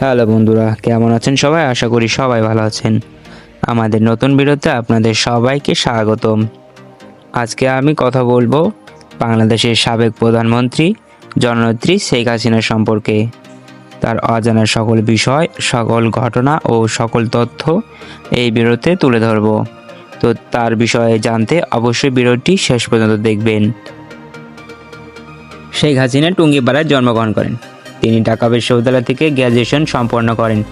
Hello বন্ধুরা, কেমন আছেন সবাই? আশা করি সবাই ভালো আছেন। আমাদের নতুন ভিডিওতে আপনাদের সবাইকে স্বাগতম। আজকে আমি কথা বলব বাংলাদেশের সাবেক প্রধানমন্ত্রী জননেত্রী শেখ হাসিনা সম্পর্কে। তার অজানা সকল বিষয়, সকল ঘটনা ও সকল তথ্য এই ভিডিওতে তুলে ধরব। তো তার বিষয়ে জানতে অবশ্যই ভিডিওটি শেষ পর্যন্ত দেখবেন। শেখ হাসিনা টুঙ্গিপাড়ায় জন্মগ্রহণ করেন। তিনি ঢাকা বিশ্ববিদ্যালয় থেকে গ্র্যাজুয়েশন সম্পন্ন করেন।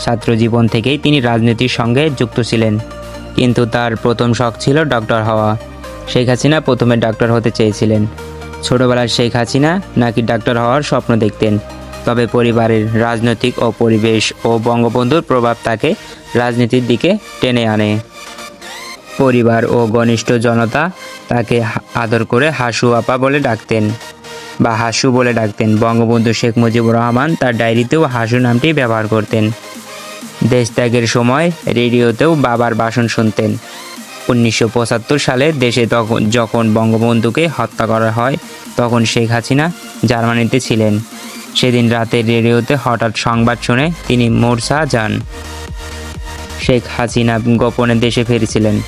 ছাত্র জীবন থেকেই তিনি রাজনীতির সঙ্গে যুক্ত ছিলেন। কিন্তু তার প্রথম শখ ছিল ডক্টর হওয়া। শেখ হাসিনা প্রথমে ডাক্তার হতে চেয়েছিলেন। ছোটবেলায় শেখ হাসিনা নাকি ডাক্তার হওয়ার স্বপ্ন দেখতেন। তবে পরিবারের রাজনৈতিক ও পরিবেশ ও বঙ্গবন্ধুর প্রভাব তাকে রাজনীতির দিকে টেনে আনে। পরিবার ও ঘনিষ্ঠ জনতা তাকে আদর করে হাসু আপা বলে ডাকতেন। বা হাসু বলে ডাকতেন। বঙ্গবন্ধু শেখ মুজিবুর রহমান তার ডায়েরিতেও হাসু নামটি ব্যবহার করতেন। দেশ ত্যাগের সময় রেডিওতেও বাবার ভাষণ শুনতেন। উনিশশো পঁচাত্তর সালে দেশে তখন যখন বঙ্গবন্ধুকে হত্যা করা হয়, তখন শেখ হাসিনা জার্মানিতে ছিলেন। সেদিন রাতে রেডিওতে হঠাৎ সংবাদ শুনে তিনি মোরসা যান। শেখ হাসিনা গোপনে দেশে ফিরেছিলেন।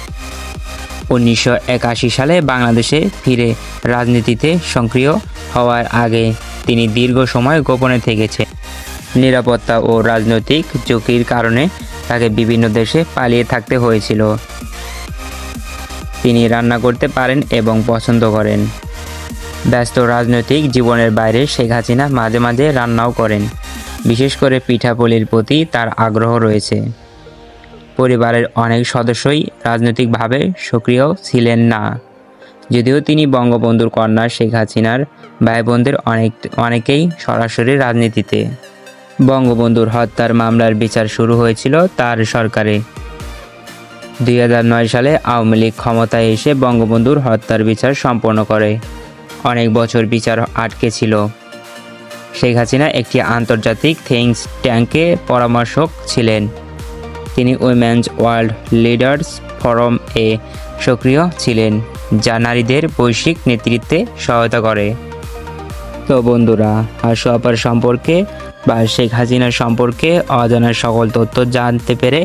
উনিশশো একাশি সালে বাংলাদেশে ফিরে রাজনীতিতে সক্রিয় হওয়ার আগে তিনি দীর্ঘ সময় গোপনে থেকেছে নিরাপত্তা ও রাজনৈতিক ঝুঁকির কারণে তাকে বিভিন্ন দেশে পালিয়ে থাকতে হয়েছিল। তিনি রান্না করতে পারেন এবং পছন্দ করেন। ব্যস্ত রাজনৈতিক জীবনের বাইরে শেখ হাসিনা মাঝে মাঝে রান্নাও করেন। বিশেষ করে পিঠাপুলির প্রতি তার আগ্রহ রয়েছে। পরিবারের অনেক সদস্যই রাজনৈতিকভাবে সক্রিয় ছিলেন না। যদিও তিনি বঙ্গবন্ধুর কন্যা শেখ হাসিনার ভাই বোনদের অনেক, অনেকেই সরাসরি রাজনীতিতে। বঙ্গবন্ধুর হত্যার মামলার বিচার শুরু হয়েছিল তার সরকারে। দুই হাজার নয় সালে আওয়ামী লীগ ক্ষমতায় এসে বঙ্গবন্ধুর হত্যার বিচার সম্পন্ন করে। অনেক বছর বিচার আটকে ছিল। শেখ হাসিনা একটি আন্তর্জাতিক থিংস ট্যাঙ্কে পরামর্শক ছিলেন। তিনি উইমেন্স ওয়ার্ল্ড লিডার্স ফোরাম এ সক্রিয় ছিলেন, যা নারীদের বৈশ্বিক নেতৃত্বে সহায়তা করে। তো বন্ধুরা হাসু আপার সম্পর্কে বা শেখ হাসিনার সম্পর্কে অজানা সকল তথ্য জানতে পেরে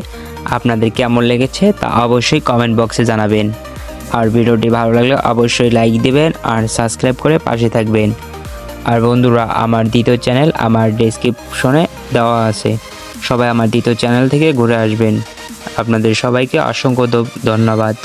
আপনাদের কেমন লেগেছে তা অবশ্যই কমেন্ট বক্সে জানাবেন। আর ভিডিওটি ভালো লাগলে অবশ্যই লাইক দিবেন আর সাবস্ক্রাইব করে পাশে থাকবেন। আর বন্ধুরা, আমার দ্বিতীয় চ্যানেল আমার ডেসক্রিপশনে দেওয়া আছে। সবাই আমার দ্বিতীয় চ্যানেল থেকে ঘুরে আসবেন। আপনাদের সবাইকে অসংখ্য ধন্যবাদ।